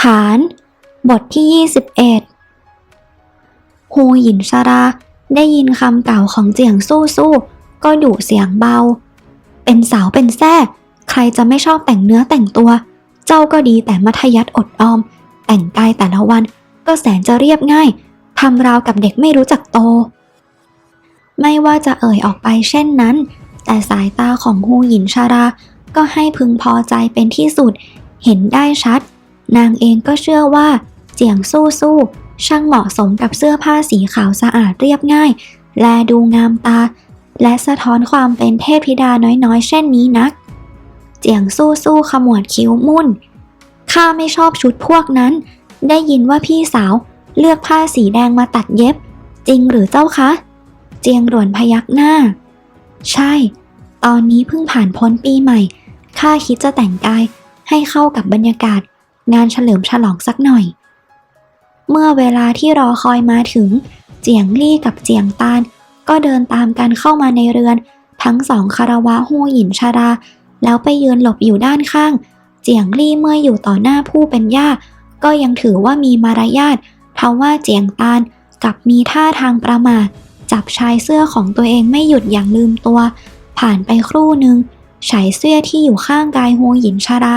ฐานบทที่ 21ฮูหยินชาราได้ยินคำกล่าวของเจียงสู้สู้ก็ดุเสียงเบา เป็นสาวเป็นแท้ใครจะไม่ชอบแต่งเนื้อแต่งตัว เจ้าก็ดีแต่มัธยัติอดออม แต่งกายแต่ละวันก็แสนจะเรียบง่ายทำราวกับเด็กไม่รู้จักโต ไม่ว่าจะเอ่ยออกไปเช่นนั้น แต่สายตาของฮูหยินชาราก็ให้พึงพอใจเป็นที่สุด เห็นได้ชัด นางเองก็เชื่อว่า เจียงสู้สู้ช่างเหมาะสมกับเสื้อผ้าสีขาวสะอาดเรียบง่าย และดูงามตา และสะท้อนความเป็นเทพธิดาน้อยๆ เช่นนี้นัก เจียงสู้สู้ขมวดคิ้วมุ่น ข้าไม่ชอบชุดพวกนั้น ได้ยินว่าพี่สาวเลือกผ้าสีแดงมาตัดเย็บ จริงหรือเจ้าคะ เจียงหลวนพยักหน้า ใช่ ตอนนี้เพิ่งผ่านพ้นปีใหม่ ข้าคิดจะแต่งกายให้เข้ากับบรรยากาศ งานเฉลิมฉลองสักหน่อย เมื่อเวลาที่รอคอยมาถึง เจียงลี่กับเจียงตานก็เดินตามกันเข้ามาในเรือน ทั้งสองคารวะฮู้หยินชาราแล้วไปยืนหลบอยู่ด้านข้าง เจียงลี่เมื่ออยู่ต่อหน้าผู้เป็นย่าก็ยังถือว่ามีมารยาททว่าเจียงตานกับมีท่าทางประมาทจับชายเสื้อของตัวเองไม่หยุดอย่างลืมตัว ผ่านไปครู่หนึ่งชายเสื้อที่อยู่ข้างกายฮูหยินชารา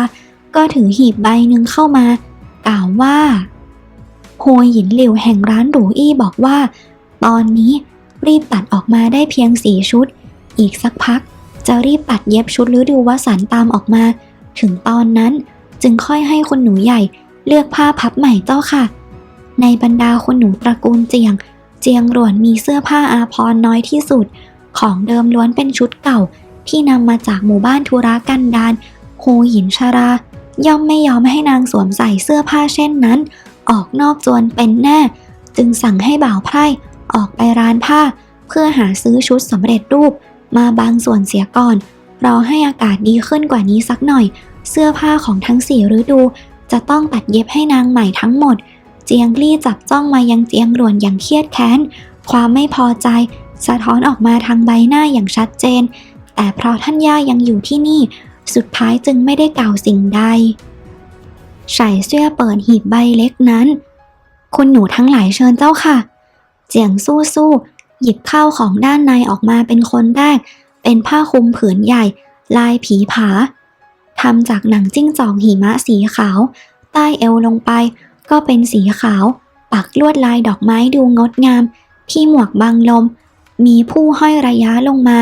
ก็ถือหีบใบหนึ่งเข้ามากล่าวว่าโฮหยินหลิวแห่งร้านหรูอี้บอกว่า ตอนนี้รีบตัดออกมาได้เพียงสี่ชุด อีกสักพัก จะรีบตัดเย็บชุดฤดูวสันตามออกมา ถึงตอนนั้นจึงค่อยให้คุณหนูใหญ่เลือกผ้าพับใหม่เจ้าค่ะ ในบรรดาคุณหนูตระกูลเจียง เจียงหลวนมีเสื้อผ้าอาภรน้อยที่สุด ของเดิมล้วนเป็นชุดเก่าที่นำมาจากหมู่บ้านธุระกันดารโฮหยินชารา ย่อมไม่ยอมให้นางสวมใส่เสื้อผ้าเช่นนั้น ออกนอกจวนเป็นแน่ จึงสั่งให้บ่าวไพร่ออกไปร้านผ้า เพื่อหาซื้อชุดสำเร็จรูป มาบางส่วนเสียก่อน รอให้อากาศดีขึ้นกว่านี้สักหน่อย เสื้อผ้าของทั้งสี่ฤดู จะต้องตัดเย็บให้นางใหม่ทั้งหมด เจียงลี่จับจ้องมายังเจียงหลวนอย่างเครียดแค้น ความไม่พอใจ สะท้อนออกมาทางใบหน้าอย่างชัดเจน แต่เพราะท่านย่ายังอยู่ที่นี่ สุดท้ายจึงไม่ได้กล่าวสิ่งใดใส่เสื้อเปิดหีบใบเล็กนั้น คุณหนูทั้งหลายเชิญเจ้าค่ะ เจียงสู้สู้หยิบข้าวของด้านในออกมาเป็นคนแรก เป็นผ้าคลุมผืนใหญ่ ลายผีผาทำจากหนังจิ้งจอกหิมะสีขาว ใต้เอวลงไป ก็เป็นสีขาว ปักลวดลายดอกไม้ดูงดงาม ที่หมวกบังลม มีผู้ห้อยระยะลงมา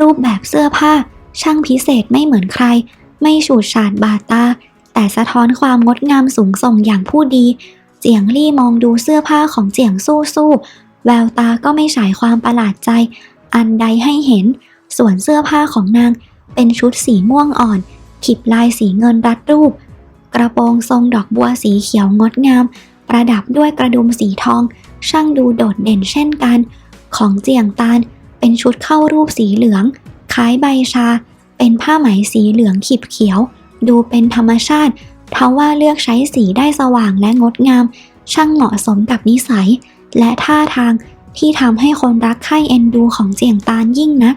รูปแบบเสื้อผ้า ช่างพิเศษไม่เหมือนใคร ไม่ฉูดฉาดบาดตา แต่สะท้อนความงดงามสูงส่งอย่างผู้ดี เจียงลี่มองดูเสื้อผ้าของเจียงสู้สู้แววตาก็ไม่ฉายความประหลาดใจ อันใดให้เห็น ส่วนเสื้อผ้าของนาง เป็นชุดสีม่วงอ่อนขีบลายสีเงินรัดรูป กระโปรงทรงดอกบัวสีเขียวงดงาม ประดับด้วยกระดุมสีทอง ช่างดูโดดเด่นเช่นกัน ของเจียงตานเป็นชุดเข้ารูปสีเหลือง คล้ายใบชา เป็นผ้าไหมสีเหลืองขีบเขียว ดูเป็นธรรมชาติทว่าเลือกใช้สีได้สว่างและงดงาม ช่างเหมาะสมกับนิสัย และท่าทางที่ทำให้คนรักใคร่เอ็นดูของเจียงตานยิ่งนัก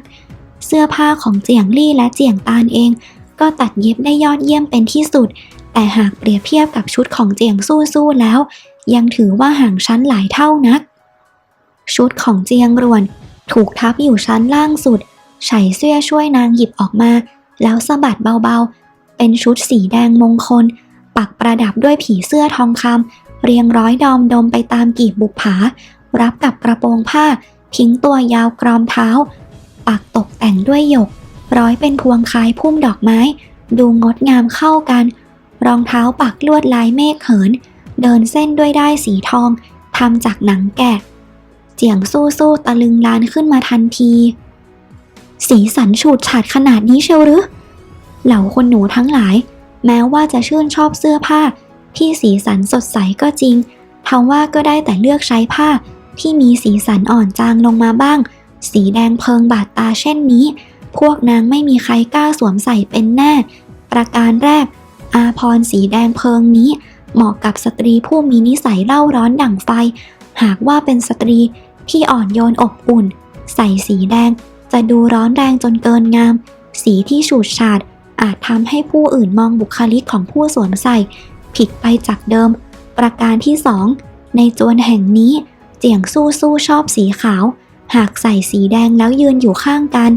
เสื้อผ้าของเจียงลี่และเจียงตานเอง ก็ตัดเย็บได้ยอดเยี่ยมเป็นที่สุด แต่หากเปรียบเทียบกับชุดของเจียงสู้สู้แล้ว ยังถือว่าห่างชั้นหลายเท่านัก ชุดของเจียงรวน ถูกทับอยู่ชั้นล่างสุด ใส่เสื้อช่วยนางหยิบออกมา แล้วสะบัดเบาๆ เป็นชุดสีแดงมงคล ปักประดับด้วยผีเสื้อทองคำเรียงร้อยดอมดมไปตามกีบบุปผา รับกับกระโปรงผ้าทิ้งตัวยาวกรอมเท้า ปักตกแต่งด้วยหยก ร้อยเป็นพวงคล้ายพุ่มดอกไม้ ดูงดงามเข้ากัน รองเท้าปักลวดลายเมฆเหิน เดินเส้นด้วยได้สีทองทำจากหนังแกะ เจียงสู้สู้ตะลึงลานขึ้นมาทันที สีสันฉูดฉาดขนาดนี้เชียวหรือ เหล่าคนหนูทั้งหลาย แม้ว่าจะชื่นชอบเสื้อผ้า ที่สีสันสดใสก็จริงทว่าก็ได้แต่เลือกใช้ผ้าที่มีสีสันอ่อนจางลงมาบ้าง สีแดงเพิงบาดตาเช่นนี้ พวกนางไม่มีใครกล้าสวมใส่เป็นแน่ ประการแรก อาพรสีแดงเพิงนี้ เหมาะกับสตรีผู้มีนิสัยเล่าร้อนดั่งไฟ หากว่าเป็นสตรีที่อ่อนโยนอบอุ่น ใส่สีแดง จะดูร้อนแรงจนเกินงาม สีที่ฉูดฉาดอาจทำให้ผู้อื่นมองบุคลิกของผู้สวมใส่ ผิดไปจากเดิม ประการที่สองในจวนแห่งนี้เจียงสู้สู้ชอบสีขาว หากใส่สีแดงแล้วยืนอยู่ข้างกัน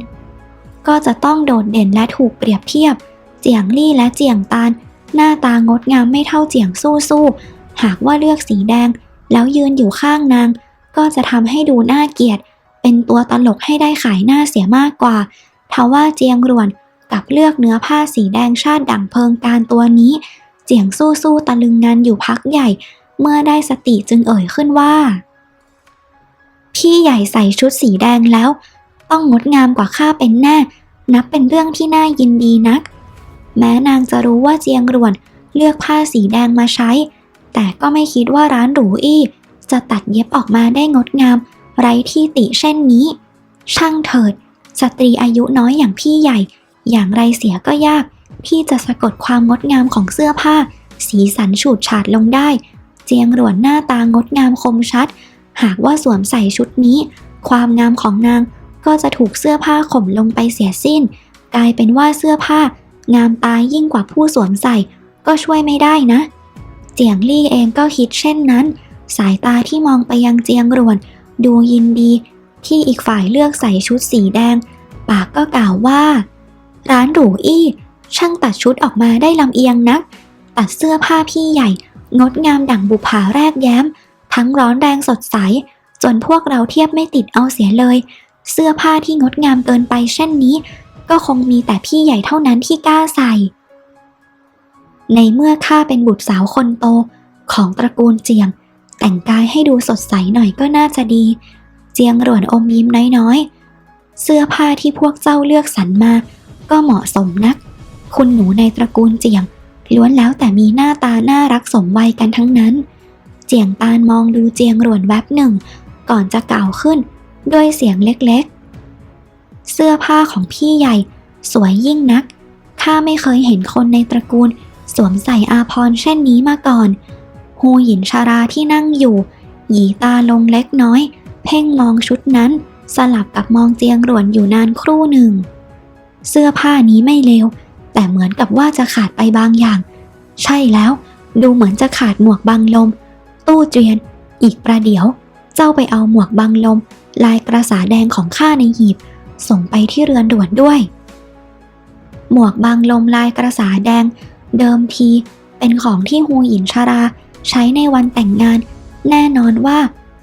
ก็จะต้องโดดเด่นและถูกเปรียบเทียบ เจียงลี่และเจียงตานหน้าตางดงามไม่เท่าเจียงสู้สู้หากว่าเลือกสีแดง แล้วยืนอยู่ข้างนาง ก็จะทำให้ดูน่าเกลียด เป็นตัวตลกให้ได้ขายหน้าเสียมากกว่าทว่าเจียงรวนกับเลือกเนื้อผ้าสีแดงชาติดั่งเพิงการตัวนี้ เจียงสู้สู้ตะลึงงานอยู่พักใหญ่ เมื่อได้สติจึงเอ่ยขึ้นว่า พี่ใหญ่ใส่ชุดสีแดงแล้ว ต้องงดงามกว่าข้าเป็นแน่ นับเป็นเรื่องที่น่ายินดีนัก แม้นางจะรู้ว่าเจียงรวนเลือกผ้าสีแดงมาใช้ แต่ก็ไม่คิดว่าร้านหรูอี้ จะตัดเย็บออกมาได้งดงาม ไร้ที่ติเช่นนี้ ช่างเถิด สตรีอายุน้อยอย่างพี่ใหญ่ อย่างไรเสียก็ยาก ที่จะสะกดความงดงามของเสื้อผ้า สีสันฉูดฉาดลงได้ เจียงหลวนหน้าตางดงามคมชัด หากว่าสวมใส่ชุดนี้ ความงามของนางก็จะถูกเสื้อผ้าข่มลงไปเสียสิ้น กลายเป็นว่าเสื้อผ้า งามตายยิ่งกว่าผู้สวมใส่ ก็ช่วยไม่ได้นะ เจียงลี่เองก็คิดเช่นนั้น สายตาที่มองไปยังเจียงหลวน ดูยินดีที่อีกฝ่ายเลือกใส่ชุดสีแดง ปากก็กล่าวว่า ร้านหรูอี้ช่างตัดชุดออกมาได้ลำเอียงนัก ตัดเสื้อผ้าพี่ใหญ่ งดงามดั่งบุภาแรกแย้ม ทั้งร้อนแรงสดใส จนพวกเราเทียบไม่ติดเอาเสียเลย เสื้อผ้าที่งดงามเกินไปเช่นนี้ ก็คงมีแต่พี่ใหญ่เท่านั้นที่กล้าใส่ ในเมื่อข้าเป็นบุตรสาวคนโตของตระกูลเจียง แต่งกายให้ดูสดใสหน่อยก็น่าจะดี เจียงหลวนอมยิ้มน้อยๆ เสื้อผ้าที่พวกเจ้าเลือกสรรมา ก็เหมาะสมนัก คุณหนูในตระกูลเจียงล้วนแล้วแต่มีหน้าตาน่ารักสมวัยกันทั้งนั้น เจียงตานมองดูเจียงหลวนแวบหนึ่ง ก่อนจะกล่าวขึ้นด้วยเสียงเล็กๆ เสื้อผ้าของพี่ใหญ่สวยยิ่งนัก ข้าไม่เคยเห็นคนในตระกูล สวมใส่อาภรณ์เช่นนี้มาก่อน ฮูหยินชาราที่นั่งอยู่ หยีตาลงเล็กน้อย เพ่งมองชุดนั้น สลับกับมองเจียงหลวนอยู่นานครู่หนึ่ง เสื้อผ้านี้ไม่เลว แต่เหมือนกับว่าจะขาดไปบางอย่าง ใช่แล้ว ดูเหมือนจะขาดหมวกบังลม ตู้เจียน อีกประเดี๋ยว เจ้าไปเอาหมวกบังลม ลายกระสาแดงของข้าในหีบ ส่งไปที่เรือนด่วนด้วย หมวกบังลมลายกระสาแดง เดิมทีเป็นของที่ฮูหยินชารา ใช้ในวันแต่งงาน แน่นอนว่า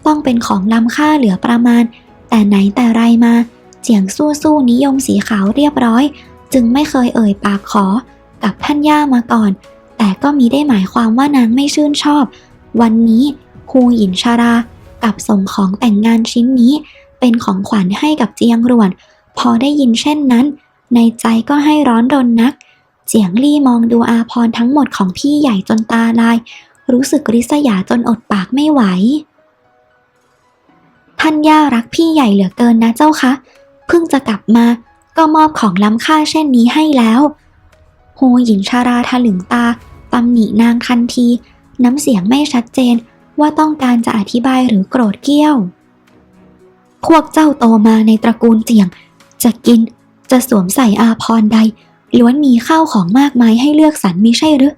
ต้องเป็นของล้ำค่าเหลือประมาณ แต่ไหนแต่ไรมาเจียงสู้สู้นิยมสีขาวเรียบร้อย จึงไม่เคยเอ่ยปากขอกับท่านย่ามาก่อน แต่ก็มีได้หมายความว่านางไม่ชื่นชอบ วันนี้ฮูหยินชารากับส่งของแต่งงานชิ้นนี้ เป็นของขวัญให้กับเจียงหลวน พอได้ยินเช่นนั้น ในใจก็ให้ร้อนรนนัก เจียงลี่มองดูอาพรทั้งหมดของพี่ใหญ่จนตาลาย รู้สึกริษยาจนอดปากไม่ไหว ท่านย่ารักพี่ใหญ่เหลือเกินนะเจ้าคะ เพิ่งจะกลับมาก็มอบของล้ำค่าเช่นนี้ให้แล้วโฮหญิงชาราทะลึงตาตำหนินางทันที น้ำเสียงไม่ชัดเจนว่าต้องการจะอธิบายหรือโกรธเกี้ยว พวกเจ้าโตมาในตระกูลเจียง จะกินจะสวมใส่อาพรณ์ใด ล้วนมีข้าวของมากมายให้เลือกสรรมิใช่หรือ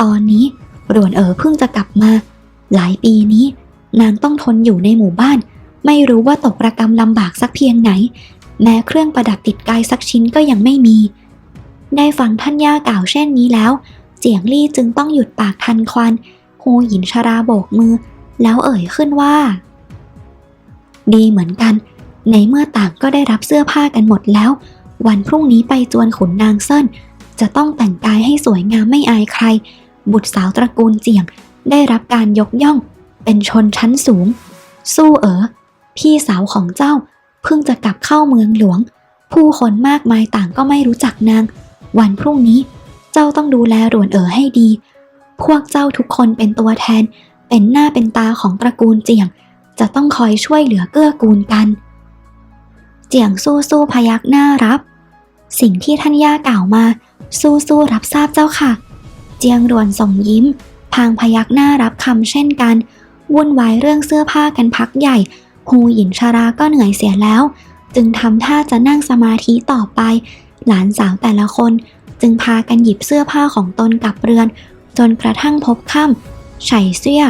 ตอนนี้ รวนเอ๋อเพิ่งจะกลับมา หลายปีนี้ นางต้องทนอยู่ในหมู่บ้าน ไม่รู้ว่าตกระกรรมลำบากสักเพียงไหน แม้เครื่องประดับติดกายสักชิ้นก็ยังไม่มี ได้ฟังท่านย่ากล่าวเช่นนี้แล้ว เจียงลี่จึงต้องหยุดปากทันควันโฮหยินชาราโบกมือ แล้วเอ่ยขึ้นว่า ดีเหมือนกัน ในเมื่อต่างก็ได้รับเสื้อผ้ากันหมดแล้ว วันพรุ่งนี้ไปจวนขุนนางเซินจะต้องแต่งกายให้สวยงามไม่อายใคร บุตรสาวตระกูลเจียง ได้รับการยกย่อง เป็นชนชั้นสูง สู้เอ๋อพี่สาวของเจ้า เพิ่งจะกลับเข้าเมืองหลวง ผู้คนมากมายต่างก็ไม่รู้จักนาง วันพรุ่งนี้ เจ้าต้องดูแลรวนเอ๋อให้ดี พวกเจ้าทุกคนเป็นตัวแทน เป็นหน้าเป็นตาของตระกูลเจียง จะต้องคอยช่วยเหลือเกื้อกูลกัน เจียงสู้สู้พยักหน้ารับ สิ่งที่ท่านย่ากล่าวมา สู้สู้รับทราบเจ้าค่ะ เจียงรวนส่งยิ้ม พางพยักหน้ารับคำเช่นกัน วุ่นวายเรื่องเสื้อผ้ากันพักใหญ่ฮูหยินชาราก็เหนื่อยเสียแล้ว จึงทำท่าจะนั่งสมาธิต่อไป หลานสาวแต่ละคน จึงพากันหยิบเสื้อผ้าของตนกลับเรือน จนกระทั่งพบค่ำไฉเสื้อ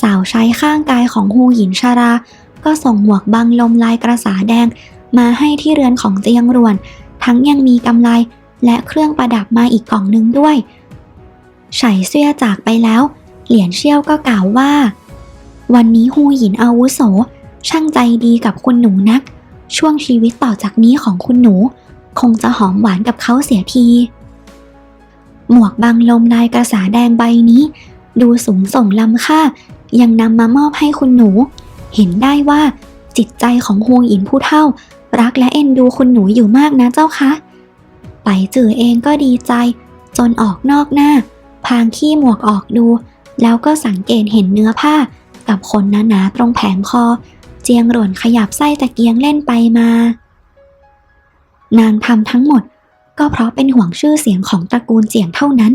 สาวใช้ข้างกายของฮูหยินชารา ก็ส่งหมวกบังลมลายกระสาแดง มาให้ที่เรือนของเจียงรวน ทั้งยังมีกำไลและเครื่องประดับมาอีกกล่องหนึ่งด้วย ไฉเสื้อจากไปแล้ว เหลียนเชี่ยวก็กล่าวว่า วันนี้ฮูหยินอาวุโส ช่างใจดีกับคุณหนูนัก ช่วงชีวิตต่อจากนี้ของคุณหนู คงจะหอมหวานกับเขาเสียที หมวกบังลมลายกระสาแดงใบนี้ ดูสูงส่งล้ำค่า ยังนำมามอบให้คุณหนู เห็นได้ว่าจิตใจของฮวงอินผู้เฒ่า รักและเอ็นดูคุณหนูอยู่มากนะเจ้าคะ ไปจือเองก็ดีใจ จนออกนอกหน้า พางขี้หมวกออกดู แล้วก็สังเกตเห็นเนื้อผ้า กับขนหนาๆตรงแผงคอ เจียงหล่นขยับไส้ตะเกียงเล่นไปมา นางทำทั้งหมด ก็เพราะเป็นห่วงชื่อเสียงของตระกูลเจียงเท่านั้น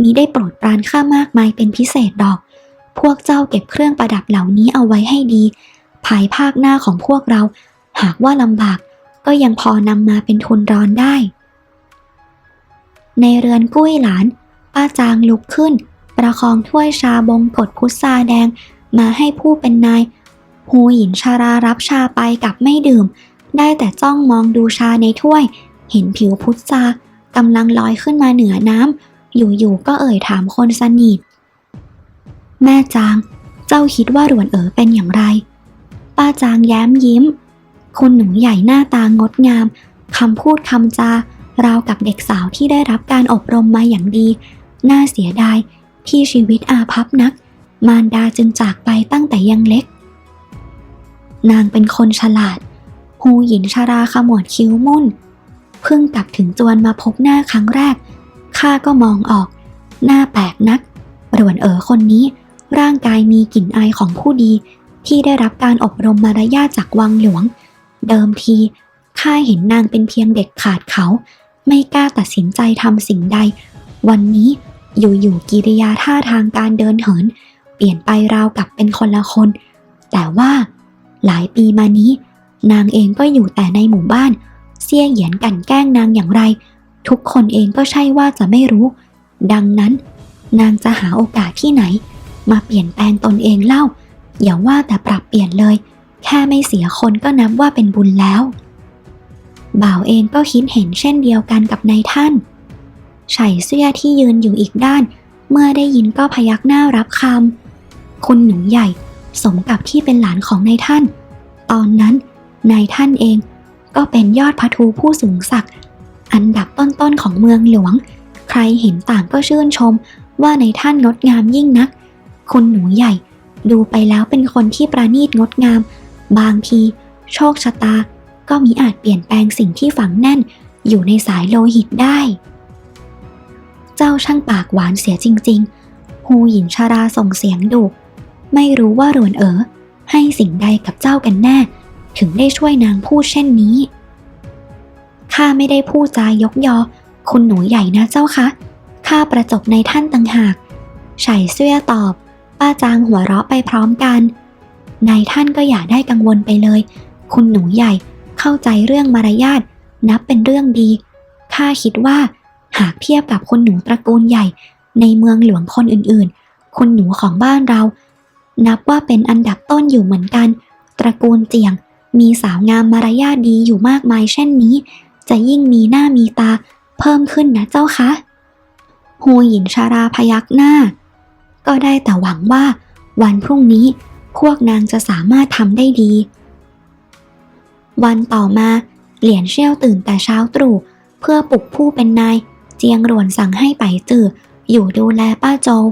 มีได้โปรดปรานข้ามากมายเป็นพิเศษดอก พวกเจ้าเก็บเครื่องประดับเหล่านี้เอาไว้ให้ดี ภายภาคหน้าของพวกเรา หากว่าลำบาก ก็ยังพอนำมาเป็นทุนรอนได้ ในเรือนกุ้ยหลาน ป้าจางลุกขึ้น ประคองถ้วยชาบงกดพุทราแดงมาให้ผู้เป็นนายฮูหยินชารารับชาไปกับไม่ดื่ม ได้แต่จ้องมองดูชาในถ้วย เห็นผิวพุทรากำลังลอยขึ้นมาเหนือน้ำอยู่ๆก็เอ่ยถามคนสนิทแม่จาง เจ้าคิดว่าหลวนเอ๋อเป็นอย่างไร ป้าจางแย้มยิ้ม คุณหนูใหญ่หน้าตางดงามคำพูดคำจาราวกับเด็กสาวที่ได้รับการอบรมมาอย่างดี น่าเสียดายที่ชีวิตอาภัพนัก มารดาจึงจากไปตั้งแต่ยังเล็ก นางเป็นคนฉลาดฮูหยินชาราขมวดคิ้วมุ่น เพิ่งกลับถึงจวนมาพบหน้าครั้งแรก ข้าก็มองออก หน้าแปลกนักหลวนเอ๋อคนนี้ ร่างกายมีกลิ่นอายของผู้ดีที่ได้รับการอบรมมารยาทจากวังหลวง เดิมทีข้าเห็นนางเป็นเพียงเด็กขาดเขา ไม่กล้าตัดสินใจทำสิ่งใด วันนี้อยู่ๆกิริยาท่าทางการเดินเหิน เปลี่ยนไปราวกับเป็นคนละคน แต่ว่าหลายปีมานี้ นางเองก็อยู่แต่ในหมู่บ้าน เสี่ยเหยียนกันแกล้งนางอย่างไร ทุกคนเองก็ใช่ว่าจะไม่รู้ ดังนั้น นางจะหาโอกาสที่ไหน มาเปลี่ยนแปลงตนเองเล่า อย่าว่าแต่ปรับเปลี่ยนเลย แค่ไม่เสียคนก็นับว่าเป็นบุญแล้ว บ่าวเองก็คิดเห็นเช่นเดียวกันกับนายท่าน ไฉเสื้อที่ยืนอยู่อีกด้าน เมื่อได้ยินก็พยักหน้ารับคำคุณหนูใหญ่สมกับที่เป็นหลานของนายท่าน ตอนนั้นนายท่านเองก็เป็นยอดพระทูผู้สูงศักดิ์อันดับต้นๆของเมืองหลวง ใครเห็นต่างก็ชื่นชมว่านายท่านงดงามยิ่งนัก คุณหนูใหญ่ ดูไปแล้วเป็นคนที่ประณีตงดงาม บางที โชคชะตา ก็มีอาจเปลี่ยนแปลงสิ่งที่ฝังแน่นอยู่ในสายโลหิตได้ เจ้าช่างปากหวานเสียจริงๆฮูหยินชาราส่งเสียงดุไม่รู้ว่าหรวนเอ๋อให้สิ่งใดกับเจ้ากันแน่ ถึงได้ช่วยนางพูดเช่นนี้ข้าไม่ได้พูดจายกยอ คุณหนูใหญ่นะเจ้าคะข้าประจบในท่านต่างหากไฉเสื้อตอบ ป้าจางหัวเราะไปพร้อมกันนายท่านก็อย่าได้กังวลไปเลย คุณหนูใหญ่เข้าใจเรื่องมารยาทนับเป็นเรื่องดีข้าคิดว่า หากเทียบกับคุณหนูตระกูลใหญ่ ในเมืองหลวงคนอื่นๆ คุณหนูของบ้านเรา นับว่าเป็นอันดับต้นอยู่เหมือนกัน ตระกูลเจียง มีสาวงามมารยาทดีอยู่มากมายเช่นนี้ จะยิ่งมีหน้ามีตาเพิ่มขึ้นนะเจ้าคะฮูหยินชาราพยักหน้า ก็ได้แต่หวังว่า วันพรุ่งนี้พวกนางจะสามารถทำได้ดี วันต่อมา เหลียนเชี่ยวตื่นแต่เช้าตรู่เพื่อปลุกผู้เป็นนาย เจียงหลวนสั่งให้ไปจื่ออยู่ดูแลป้าโจว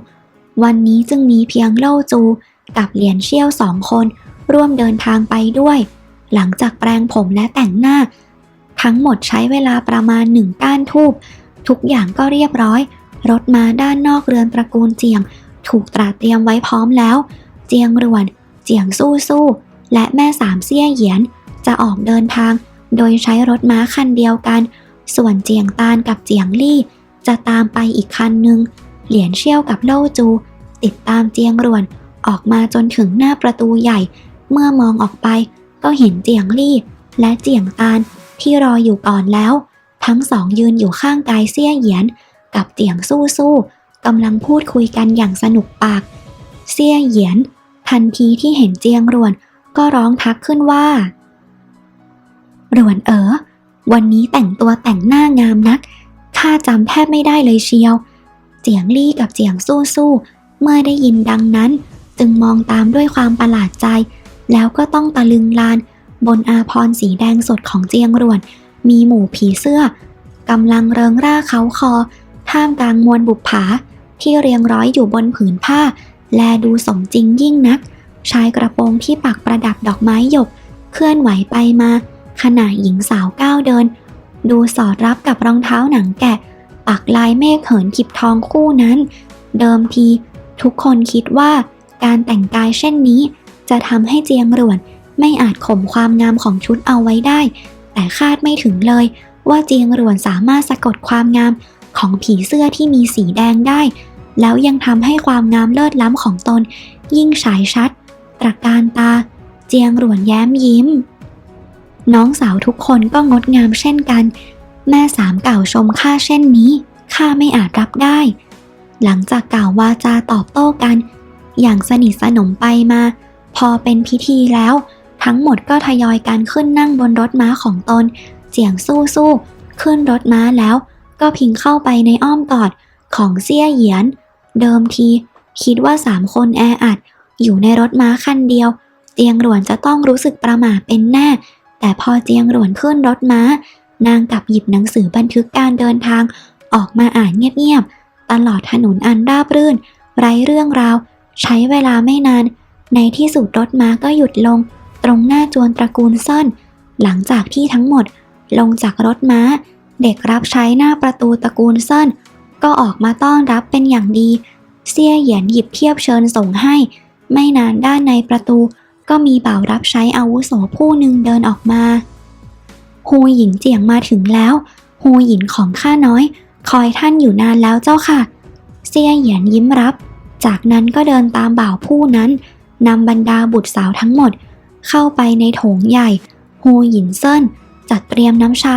วันนี้จึงมีเพียงเล่าจูกับเหลียนเชี่ยวสองคน ร่วมเดินทางไปด้วย หลังจากแปรงผมและแต่งหน้า ทั้งหมดใช้เวลาประมาณหนึ่งก้านทูบทุกอย่างก็เรียบร้อย รถมาด้านนอกเรือนตระกูลเจียง ถูกตราเตรียมไว้พร้อมแล้ว เจียงรวน เจียงสู้สู้และแม่สามเซี่ยเหยียน จะออกเดินทาง โดยใช้รถม้าคันเดียวกัน ส่วนเจียงตานกับเจียงลี่ จะตามไปอีกคันหนึ่งเหลียนเชี่ยวกับโล่จู ติดตามเจียงรวนออกมาจนถึงหน้าประตูใหญ่ เมื่อมองออกไปก็เห็นเจียงลี่และเจียงตานที่รออยู่ก่อนแล้ว ทั้งสองยืนอยู่ข้างกายเซี่ยเหยียน กับเจียงสู้สู้กำลังพูดคุยกันอย่างสนุกปาก เซี่ยเหยียน ทันทีที่เห็นเจียงรวนก็ร้องทักขึ้นว่า รวนเอ๋อ วันนี้แต่งตัวแต่งหน้างามนัก ข้าจำแทบไม่ได้เลยเชียว เจียงลี่กับเจียงสู้สู้ เมื่อได้ยินดังนั้น จึงมองตามด้วยความประหลาดใจ แล้วก็ต้องตะลึงลาน บนอาพรสีแดงสดของเจียงรวน มีหมู่ผีเสื้อกำลังเริงร่าเขาคอ ท่ามกลางมวลบุปผา ที่เรียงร้อยอยู่บนผืนผ้า แลดูสมจริงยิ่งนัก ชายกระโปรงที่ปักประดับดอกไม้หยก เคลื่อนไหวไปมา ขณะหญิงสาวก้าวเดิน ดูสอดรับกับรองเท้าหนังแกะ ปักลายเมฆเหินขิบทองคู่นั้น เดิมทีทุกคนคิดว่าการแต่งกายเช่นนี้ จะทำให้เจียงหรวน ไม่อาจข่มความงามของชุดเอาไว้ได้ แต่คาดไม่ถึงเลย ว่าเจียงหรวนสามารถสะกดความงามของผีเสื้อที่มีสีแดงได้ แล้วยังทำให้ความงามเลิศล้ำของตน ยิ่งฉายชัด ตระการตา เจียงหรวนแย้มยิ้ม น้องสาวทุกคนก็งดงามเช่นกัน แม่สามกล่าวชมข้าเช่นนี้ข้าไม่อาจรับได้ หลังจากกล่าววาจาตอบโต้กัน อย่างสนิทสนมไปมา พอเป็นพิธีแล้ว ทั้งหมดก็ทยอยกันขึ้นนั่งบนรถม้าของตน เสียงสู้สู้ขึ้นรถม้าแล้ว ก็พิงเข้าไปในอ้อมกอดของเซี่ยเหยียน เดิมที คิดว่าสามคนแออัด อยู่ในรถม้าคันเดียวเจียงหลวนจะต้องรู้สึกประหม่าเป็นแน่ แต่พอเจียงหลวนขึ้นรถม้า นางกลับหยิบหนังสือบันทึกการเดินทาง ออกมาอ่านเงียบๆ ตลอดถนนอันราบรื่น ไร้เรื่องราว ใช้เวลาไม่นาน ในที่สุดรถม้าก็หยุดลง ตรงหน้าจวนตระกูลซ่อน หลังจากที่ทั้งหมด ลงจากรถม้า เด็กรับใช้หน้าประตูตระกูลซ่อนก็ออกมาต้อนรับเป็นอย่างดีเซี่ยเหยียนหยิบเทียบเชิญส่งให้ ไม่นานด้านในประตู ก็มีบ่าวรับใช้อาวุโสผู้หนึ่งเดินออกมาฮูหญินเจียงมาถึงแล้วฮูหญินของข้าน้อย คอยท่านอยู่นานแล้วเจ้าค่ะ เซี่ยเหยียนยิ้มรับ จากนั้นก็เดินตามบ่าวผู้นั้นนำบรรดาบุตรสาวทั้งหมด เข้าไปในโถงใหญ่ฮูหยินเซินจัดเตรียมน้ำชา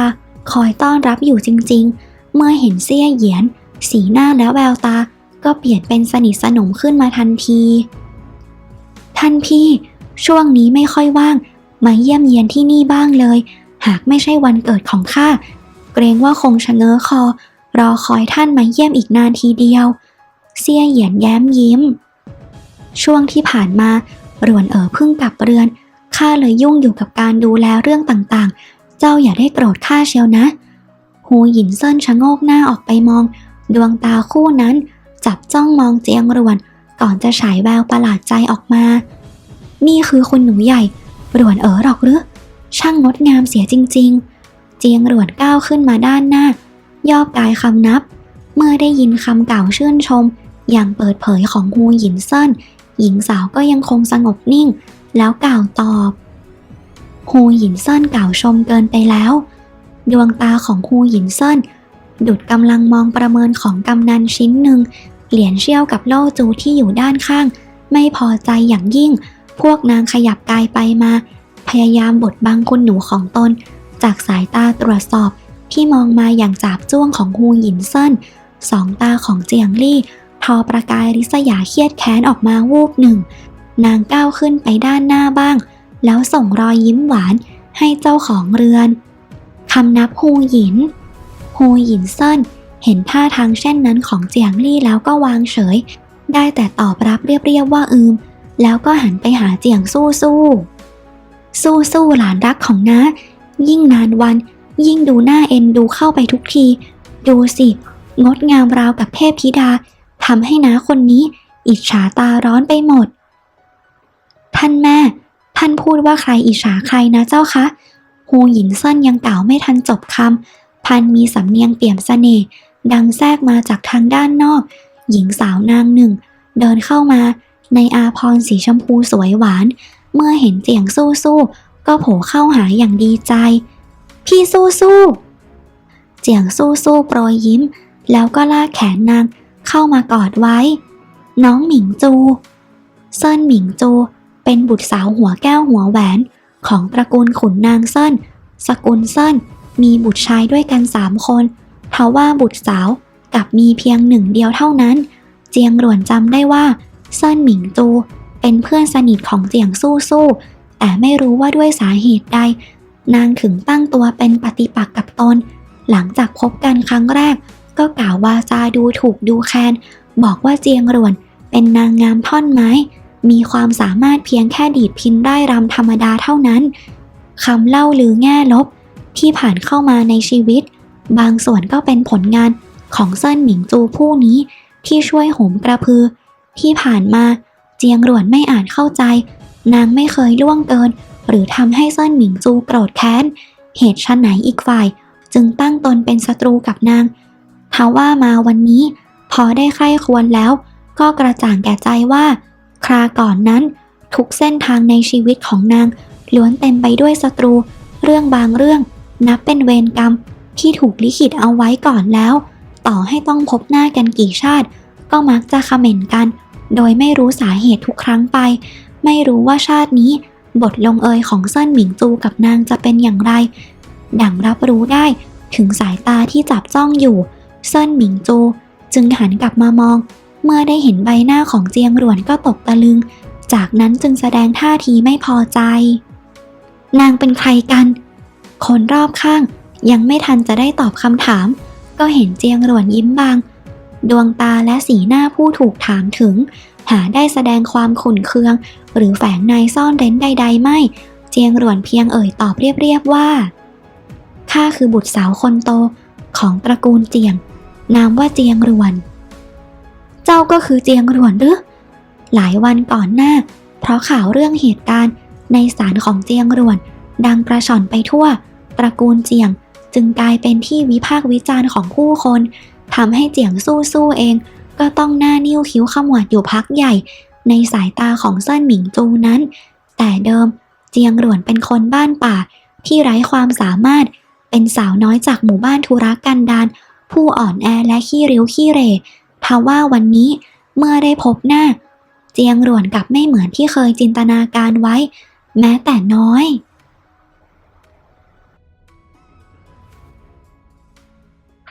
คอยต้อนรับอยู่จริง ๆ เมื่อเห็นเซี่ยเหยียน สีหน้าและแววตา ก็เปลี่ยนเป็นสนิทสนมขึ้นมาทันที ท่านพี่ ช่วงนี้ไม่ค่อยว่าง มาเยี่ยมเยียนที่นี่บ้างเลย หากไม่ใช่วันเกิดของข้า เกรงว่าคงชะเง้อคอ รอคอยท่านมาเยี่ยมอีกนานทีเดียวเซี่ยเหยียนแย้มยิ้ม ช่วงที่ผ่านมารวนเอ๋อเพิ่งกลับเรือน ข้าเลยยุ่งอยู่กับการดูแลเรื่องต่างๆ เจ้าอย่าได้โกรธข้าเชียวนะ หูหยินเซินชะโงกหน้าออกไปมอง ดวงตาคู่นั้น จับจ้องมองเจียงรวน ก่อนจะฉายแววประหลาดใจออกมา นี่คือคุณหนูใหญ่รวนเอ๋อหรอกหรือ ช่างงดงามเสียจริง ๆ เจียงรวนก้าวขึ้นมาด้านหน้า ย่อกายคำนับ เมื่อได้ยินคำกล่าวชื่นชม อย่างเปิดเผยของฮูหยินเซินหญิงสาวก็ยังคงสงบนิ่ง แล้วกล่าวตอบฮูหยินเซินกล่าวชมเกินไปแล้ว ดวงตาของฮูหยินเซินดุดกำลังมองประเมินของกำนันชิ้นหนึ่ง เหรียญเชี่ยวกับโล่จูที่อยู่ด้านข้าง ไม่พอใจอย่างยิ่ง พวกนางขยับกายไปมา พยายามบดบังคุณหนูของตน จากสายตาตรวจสอบที่มองมาอย่างจาบจ้วงของฮูหยินเซินสองตาของเจียงลี่ทอประกายริษยาเครียดแค้นออกมาวูบหนึ่ง นางก้าวขึ้นไปด้านหน้าบ้าง แล้วส่งรอยยิ้มหวานให้เจ้าของเรือนคำนับฮูหยินฮูหยินเซินเห็นท่าทางเช่นนั้นของเจียงลี่แล้วก็วางเฉย ได้แต่ตอบรับเรียบๆว่าอืม แล้วก็หันไปหาเจียงสู้สู้สู้สู้หลานรักของน้ายิ่งนานวัน ยิ่งดูหน้าเอ็นดูเข้าไปทุกที ดูสิ งดงามราวกับเทพธิดาทำให้น้าคนนี้ อิจฉาตาร้อนไปหมด ท่านแม่ ท่านพูดว่าใครอิจฉาใครนะเจ้าคะฮูหยินเซินยังกล่าวไม่ทันจบคำพันมีสำเนียงเปี่ยมเสน่ห์ดังแทรกมาจากทางด้านนอก หญิงสาวนางหนึ่ง เดินเข้ามา ในอาพรสีชมพูสวยหวาน เมื่อเห็นเจียงสู้สู้ก็โผล่เข้าหาอย่างดีใจ พี่สู้สู้เจียงสู้สู้โปรยยิ้ม แล้วก็ลากแขนนางเข้ามากอดไว้ น้องหมิงจู เซินหมิงจู เป็นบุตรสาวหัวแก้วหัวแหวน ของตระกูลขุนนางเซินสกุลเซินมีบุตรชายด้วยกันสามคนทว่าบุตรสาวกับมีเพียงหนึ่งเดียวเท่านั้น เจียงหลวนจำได้ว่า เซินหมิงจู เป็นเพื่อนสนิทของเจียงสู้สู้แต่ไม่รู้ว่าด้วยสาเหตุใด นางถึงตั้งตัวเป็นปฏิปักษ์กับตน หลังจากพบกันครั้งแรก ก็กล่าววาจาดูถูกดูแคลนบอกว่าเจียงหลวน เป็นนางงามท่อนไม้ มีความสามารถเพียงแค่ดีดพินได้รำธรรมดาเท่านั้นคำเล่าลือแง่ลบ ที่ผ่านเข้ามาในชีวิต บางส่วนก็เป็นผลงานของเซินหมิงจูผู้นี้ที่ช่วยโหมกระพือ ที่ผ่านมาเจียงหลวนไม่อาจเข้าใจ นางไม่เคยล่วงเกิน หรือทำให้เซินหมิงจูโกรธแค้น เหตุชันไหนอีกฝ่าย จึงตั้งตนเป็นศัตรูกับนางทว่ามาวันนี้ พอได้ใคร่ควรแล้ว ก็กระจ่างแก่ใจว่า คราก่อนนั้น ทุกเส้นทางในชีวิตของนางล้วนเต็มไปด้วยศัตรู เรื่องบางเรื่อง นับเป็นเวรกรรมที่ถูกลิขิตเอาไว้ก่อนแล้ว ต่อให้ต้องพบหน้ากันกี่ชาติ ก็มักจะคอมเมนกัน โดยไม่รู้สาเหตุทุกครั้งไป ไม่รู้ว่าชาตินี้ บทลงเอยของเซินหมิงจูกับนางจะเป็นอย่างไร ดังรับรู้ได้ถึงสายตาที่จับจ้องอยู่ เซินหมิงจู จึงหันกลับมามอง เมื่อได้เห็นใบหน้าของเจียงหลวนก็ตกตะลึง จากนั้นจึงแสดงท่าทีไม่พอใจ นางเป็นใครกัน คนรอบข้างยังไม่ทันจะได้ตอบคำถาม ก็เห็นเจียงหลวนยิ้มบาง ดวงตาและสีหน้าผู้ถูกถามถึง หาได้แสดงความขุ่นเคือง หรือแฝงในซ่อนเร้นใด ๆ ไม่ เจียงหลวนเพียงเอ่ยตอบเรียบๆว่าข้าคือบุตรสาวคนโตของตระกูลเจียง นามว่าเจียงหลวน เจ้าก็คือเจียงหลวนหรือหลายวันก่อนหน้า เพราะข่าวเรื่องเหตุการณ์ในศาลของเจียงหลวน ดังกระชอนไปทั่ว ตระกูลเจียงจึงกลายเป็นที่วิพากษ์วิจารณ์ของผู้คน ทำให้เจียงสู้สู้เอง ก็ต้องหน้านิ้วคิ้วขมวดอยู่พักใหญ่ ในสายตาของเซินหมิงจูนั้น แต่เดิมเจียงหลวนเป็นคนบ้านป่า ที่ไร้ความสามารถ เป็นสาวน้อยจากหมู่บ้านธุรกันดารผู้อ่อนแอและขี้ริ้วขี้เร่ทว่าวันนี้เมื่อได้พบหน้า เจียงหลวนกลับไม่เหมือนที่เคยจินตนาการไว้ แม้แต่น้อย